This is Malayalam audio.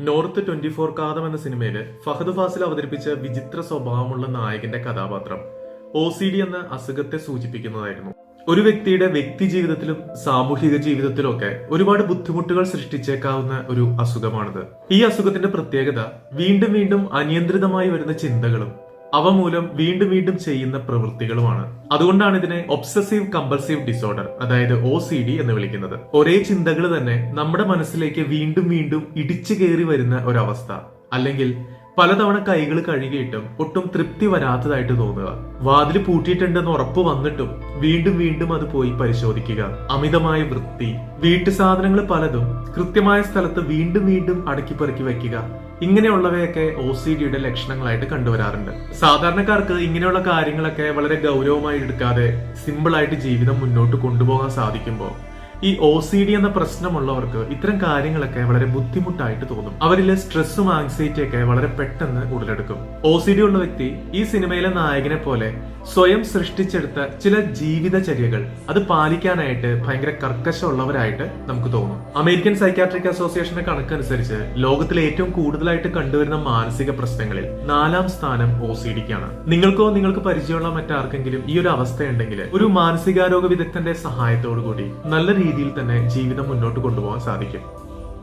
നോർത്ത് ട്വന്റി ഫോർ കാതം എന്ന സിനിമയിൽ ഫഹദ് ഫാസിൽ അവതരിപ്പിച്ച വിചിത്ര സ്വഭാവമുള്ള നായകന്റെ കഥാപാത്രം ഒ സി ഡി എന്ന അസുഖത്തെ സൂചിപ്പിക്കുന്നതായിരുന്നു. ഒരു വ്യക്തിയുടെ വ്യക്തി ജീവിതത്തിലും സാമൂഹിക ജീവിതത്തിലും ഒക്കെ ഒരുപാട് ബുദ്ധിമുട്ടുകൾ സൃഷ്ടിച്ചേക്കാവുന്ന ഒരു അസുഖമാണിത്. ഈ അസുഖത്തിന്റെ പ്രത്യേകത വീണ്ടും വീണ്ടും അനിയന്ത്രിതമായി വരുന്ന ചിന്തകളും അവ മൂലം വീണ്ടും വീണ്ടും ചെയ്യുന്ന പ്രവൃത്തികളുമാണ്. അതുകൊണ്ടാണ് ഇതിനെ ഒബ്സസീവ് കമ്പൾസീവ് ഡിസോർഡർ അതായത് ഒ സി ഡി എന്ന് വിളിക്കുന്നത്. ഒരേ ചിന്തകൾ തന്നെ നമ്മുടെ മനസ്സിലേക്ക് വീണ്ടും വീണ്ടും ഇടിച്ചു കയറി വരുന്ന ഒരവസ്ഥ. അല്ലെങ്കിൽ പലതവണ കൈകൾ കഴുകിയിട്ടും ഒട്ടും തൃപ്തി വരാത്തതായിട്ട് തോന്നുക. വാതിൽ പൂട്ടിയിട്ടുണ്ടെന്ന് ഉറപ്പ് വന്നിട്ടും വീണ്ടും വീണ്ടും അത് പോയി പരിശോധിക്കുക. അമിതമായ വൃത്തി വീട്ടു സാധനങ്ങൾ പലതും കൃത്യമായ സ്ഥലത്ത് വീണ്ടും വീണ്ടും അടുക്കി പെറുക്കി വെക്കുക. ഇങ്ങനെയുള്ളവയൊക്കെ ഒ സി ഡിയുടെ ലക്ഷണങ്ങളായിട്ട് കണ്ടുവരാറുണ്ട്. സാധാരണക്കാർക്ക് ഇങ്ങനെയുള്ള കാര്യങ്ങളൊക്കെ വളരെ ഗൗരവമായി എടുക്കാതെ സിമ്പിളായിട്ട് ജീവിതം മുന്നോട്ട് കൊണ്ടുപോകാൻ സാധിക്കുമ്പോൾ ഈ ഒ സി ഡി എന്ന പ്രശ്നമുള്ളവർക്ക് ഇത്തരം കാര്യങ്ങളൊക്കെ വളരെ ബുദ്ധിമുട്ടായിട്ട് തോന്നും. അവരിലെ സ്ട്രെസ്സും ആങ്സൈറ്റി വളരെ പെട്ടെന്ന് ഉടലെടുക്കും. ഒ സി ഡി ഉള്ള വ്യക്തി ഈ സിനിമയിലെ നായകനെ പോലെ സ്വയം സൃഷ്ടിച്ചെടുത്ത ചില ജീവിതചര്യകൾ. അത് പാലിക്കാനായിട്ട് ഭയങ്കര കർക്കശമുള്ളവരായിട്ട് നമുക്ക് തോന്നും. അമേരിക്കൻ സൈക്കാട്രിക് അസോസിയേഷന്റെ കണക്കനുസരിച്ച് ലോകത്തിലെ ഏറ്റവും കൂടുതലായിട്ട് കണ്ടുവരുന്ന മാനസിക പ്രശ്നങ്ങളിൽ നാലാം സ്ഥാനം ഒ സി ഡിക്കാണ്. നിങ്ങൾക്കോ നിങ്ങൾക്ക് പരിചയമുള്ള മറ്റാർക്കെങ്കിലും ഈ ഒരു അവസ്ഥയുണ്ടെങ്കിൽ ഒരു മാനസികാരോഗ്യ വിദഗ്ധന്റെ സഹായത്തോടു കൂടി നല്ല രീതിയിൽ തന്നെ ജീവിതം മുന്നോട്ട് കൊണ്ടുപോകാൻ സാധിക്കും.